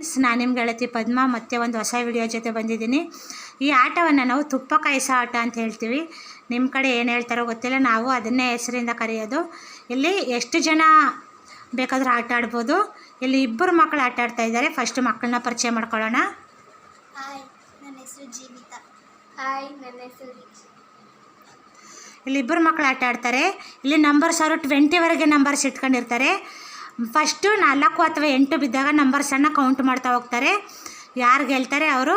Friends ನಾನು ನಿಮ್ಮ ಗೆಳತಿ ಪದ್ಮ ಮತ್ತೆ ಒಂದು ಹೊಸ ವಿಡಿಯೋ ಜೊತೆ ಬಂದಿದ್ದೀನಿ. ಈ ಆಟವನ್ನು ನಾವು ತುಪ್ಪ ಕಾಯಿಸೋ ಆಟ ಅಂತ ಹೇಳ್ತೀವಿ. ನಿಮ್ಮ ಕಡೆ ಏನು ಹೇಳ್ತಾರೋ ಗೊತ್ತಿಲ್ಲ ನಾವು ಅದನ್ನೇ ಹೆಸರಿಂದ ಕರೆಯೋದು. ಇಲ್ಲಿ ಎಷ್ಟು ಜನ ಬೇಕಾದರೂ ಆಟ ಆಡ್ಬೋದು. ಇಲ್ಲಿ ಇಬ್ಬರು ಮಕ್ಕಳು ಆಟ ಆಡ್ತಾ ಇದ್ದಾರೆ. ಫಸ್ಟ್ ಮಕ್ಕಳನ್ನ ಪರಿಚಯ ಮಾಡ್ಕೊಳ್ಳೋಣ. ಹಾಯ್ ನನ್ನ ಹೆಸರು ಜೀವಿತಾ. ಹಾಯ್ ನನ್ನ ಹೆಸರು ದೀಕ್ಷಾ ಇಲ್ಲಿ ಇಬ್ಬರು ಮಕ್ಕಳು ಆಟ ಆಡ್ತಾರೆ. ಇಲ್ಲಿ ನಂಬರ್ಸ್ ಅವರು ಟ್ವೆಂಟಿವರೆಗೆ ನಂಬರ್ಸ್ ಇಟ್ಕೊಂಡಿರ್ತಾರೆ. ಫಸ್ಟು ನಾಲ್ಕು ಅಥವಾ ಎಂಟು ಬಿದ್ದಾಗ ನಂಬರ್ಸನ್ನು ಕೌಂಟ್ ಮಾಡ್ತಾ ಹೋಗ್ತಾರೆ. ಯಾರು ಗೆಲ್ತಾರೆ ಅವರು?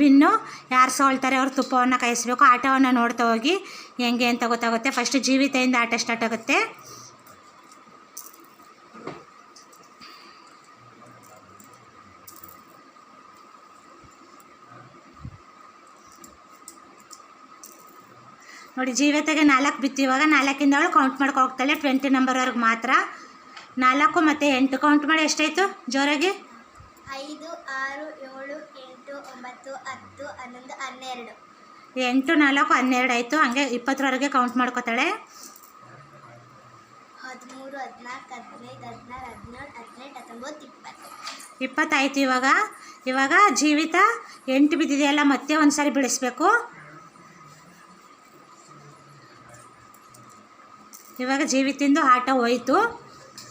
ವಿನ್ನು. ಯಾರು ಸೋಲ್ತಾರೆ ಅವರು ತುಪ್ಪವನ್ನು ಕಾಯಿಸ್ಬೇಕು. ಆಟವನ್ನು ನೋಡ್ತಾ ಹೋಗಿ ಹೆಂಗೆ ಅಂತ ಗೊತ್ತಾಗುತ್ತೆ. ಫಸ್ಟ್ ಜೀವಿತೆಯಿಂದ ಆಟ ಸ್ಟಾರ್ಟ್ ಆಗುತ್ತೆ. ನೋಡಿ, ಜೀವಿತೆಗೆ ನಾಲ್ಕು ಬಿತ್ತು ಇವಾಗ ನಾಲ್ಕಿಂದ ಅವಳು ಕೌಂಟ್ ಮಾಡ್ಕೊ ಹೋಗ್ತಾಳೆ. ಟ್ವೆಂಟಿ ನಂಬರ್ವರೆಗೆ ಮಾತ್ರ. ನಾಲ್ಕು ಮತ್ತು ಎಂಟು ಕೌಂಟ್ ಮಾಡಿ ಎಷ್ಟಾಯಿತು? ಜೋರಾಗಿ. ಐದು ಆರು ಏಳು ಎಂಟು ಒಂಬತ್ತು ಹತ್ತು ಹನ್ನೊಂದು ಹನ್ನೆರಡು. ಎಂಟು ನಾಲ್ಕು ಹನ್ನೆರಡು ಆಯಿತು. ಹಂಗೆ ಇಪ್ಪತ್ತರವರೆಗೆ ಕೌಂಟ್ ಮಾಡ್ಕೋತಾಳೆ. ಹದಿಮೂರು ಹದಿನಾಲ್ಕು ಹದಿನೈದು ಹದಿನಾರು ಹದಿನೇಳು ಹದಿನೆಂಟು ಹತ್ತೊಂಬತ್ತು ಇಪ್ಪತ್ತು. ಇಪ್ಪತ್ತಾಯಿತು ಇವಾಗ. ಇವಾಗ ಜೀವಿತ ಎಂಟು ಬಿದ್ದಿದೆಯಲ್ಲ ಮತ್ತೆ ಒಂದು ಸಾರಿ ಬಿಡಿಸ್ಬೇಕು ಇವಾಗ ಜೀವಿತಿಂದು ಆಟ ಹೋಯಿತು.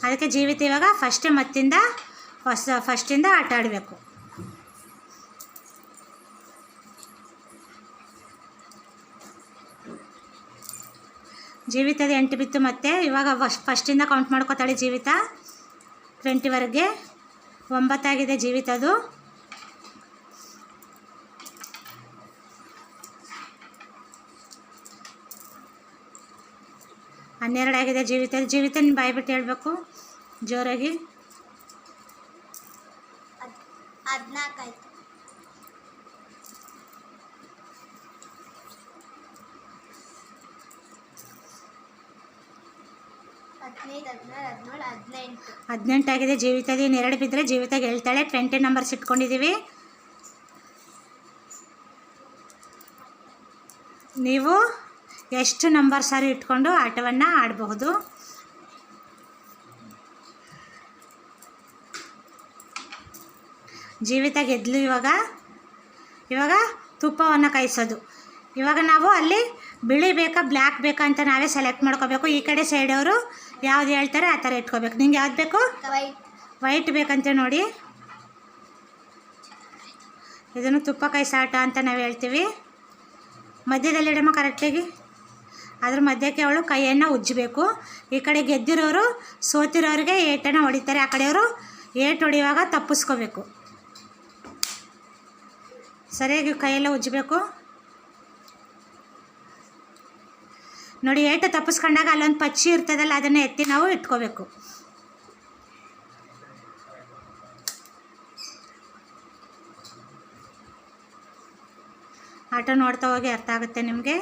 ಅದಕ್ಕೆ ಜೀವಿತ ಇವಾಗ ಫಸ್ಟೇ ಮತ್ತಿಂದ ಹೊಸ ಫಸ್ಟಿಂದ ಆಟ ಆಡಬೇಕು. ಜೀವಿತದ ಎಂಟು ಬಿತ್ತು ಮತ್ತೆ ಇವಾಗ ಫಸ್ಟ್ ಫಸ್ಟಿಂದ ಕೌಂಟ್ ಮಾಡ್ಕೋತಾಳೆ ಜೀವಿತ. ಟ್ವೆಂಟಿವರೆಗೆ ಒಂಬತ್ತಾಗಿದೆ ಜೀವಿತದು. ಹನ್ನೆರಡು ಆಗಿದೆ ಜೀವಿತ ಜೀವಿತ ನೀನು ಬಾಯ್ಬಿಟ್ಟು ಹೇಳಬೇಕು. ಜೋರಾಗಿ. ಹದಿನೆಂಟಾಗಿದೆ ಜೀವಿತದ ಏನು ಎರಡು ಬಿದ್ದರೆ ಜೀವಿತಾಗ ಹೇಳ್ತಾಳೆ. ಟ್ವೆಂಟಿ ನಂಬರ್ಸ್ ಇಟ್ಕೊಂಡಿದ್ದೀವಿ. ನೀವು? ಎಷ್ಟು ನಂಬರ್ ಸಾರಿ ಇಟ್ಕೊಂಡು ಆಟವನ್ನು ಆಡಬಹುದು. ಜೀವಿತ ಗೆದ್ಲು ಇವಾಗ. ಇವಾಗ ತುಪ್ಪವನ್ನು ಕಾಯಿಸೋದು. ಇವಾಗ ನಾವು ಅಲ್ಲಿ ಬಿಳಿ ಬೇಕಾ, ಬ್ಲ್ಯಾಕ್ ಬೇಕಾ ಅಂತ ನಾವೇ ಸೆಲೆಕ್ಟ್ ಮಾಡ್ಕೋಬೇಕು. ಈ ಕಡೆ ಸೈಡವರು ಯಾವ್ದು ಹೇಳ್ತಾರೆ ಆ ಥರ ಇಟ್ಕೋಬೇಕು. ನಿಂಗೆ ಯಾವ್ದು ಬೇಕು? ವೈಟ್ ಬೇಕಂತ ನೋಡಿ. ಇದನ್ನು ತುಪ್ಪ ಕೈ ಆಟ ಅಂತ ನಾವು ಹೇಳ್ತೀವಿ. ಮಧ್ಯದಲ್ಲಿ ಇಡಮ್ಮ ಕರೆಕ್ಟಾಗಿ ಅದ್ರ ಮಧ್ಯಕ್ಕೆ ಅವಳು ಕೈಯನ್ನು ಉಜ್ಜಬೇಕು. ಈ ಕಡೆ ಗೆದ್ದಿರೋರು ಸೋತಿರೋರಿಗೆ ಏಟನ್ನು ಹೊಡಿತಾರೆ. ಆ ಕಡೆಯವರು ಏಟು ಹೊಡೆಯುವಾಗ ತಪ್ಪಿಸ್ಕೋಬೇಕು. ಸರಿಯಾಗಿ ಕೈಯೆಲ್ಲ ಉಜ್ಜಬೇಕು. ನೋಡಿ, ಏಟು ತಪ್ಪಿಸ್ಕೊಂಡಾಗ ಅಲ್ಲೊಂದು ಪಚ್ಚಿ ಇರ್ತದಲ್ಲ, ಅದನ್ನು ಎತ್ತಿ ನಾವು ಇಟ್ಕೋಬೇಕು. ಆಟ ನೋಡ್ತಾ ಹೋಗಿ ಅರ್ಥ ಆಗುತ್ತೆ ನಿಮಗೆ?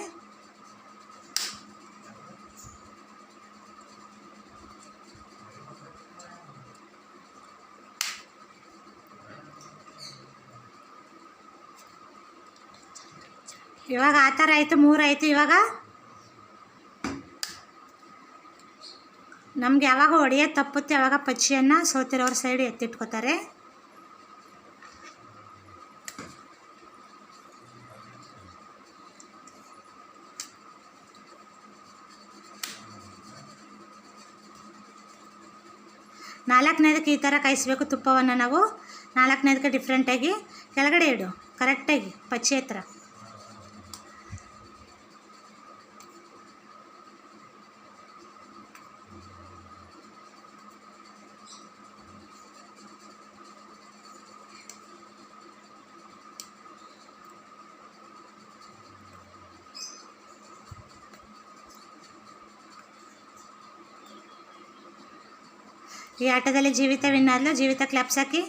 ಇವಾಗ ಆ ಥರ ಆಯಿತು, ಮೂರು ಆಯಿತು ಇವಾಗ. ನಮ್ಗೆ ಯಾವಾಗ ಒಡೆಯ ತಪ್ಪುತ್ತೆ, ಯಾವಾಗ ಪಚ್ಚಿಯನ್ನು ಸೋತಿರೋರ ಸೈಡ್ ಎತ್ತಿಟ್ಕೋತಾರೆ. ನಾಲ್ಕನೇದಕ್ಕೆ ಈ ಥರ ಕಾಯಿಸ್ಬೇಕು ತುಪ್ಪವನ್ನು ನಾವು. ನಾಲ್ಕನೇದಕ್ಕೆ ಡಿಫ್ರೆಂಟಾಗಿ ಕೆಳಗಡೆ ಇಡು ಕರೆಕ್ಟಾಗಿ ಪಚ್ಚಿ ಹತ್ರ. ఈ ఆటగాళ్ళ జీవిత విన్నారులో? జీవిత క్లబ్సకి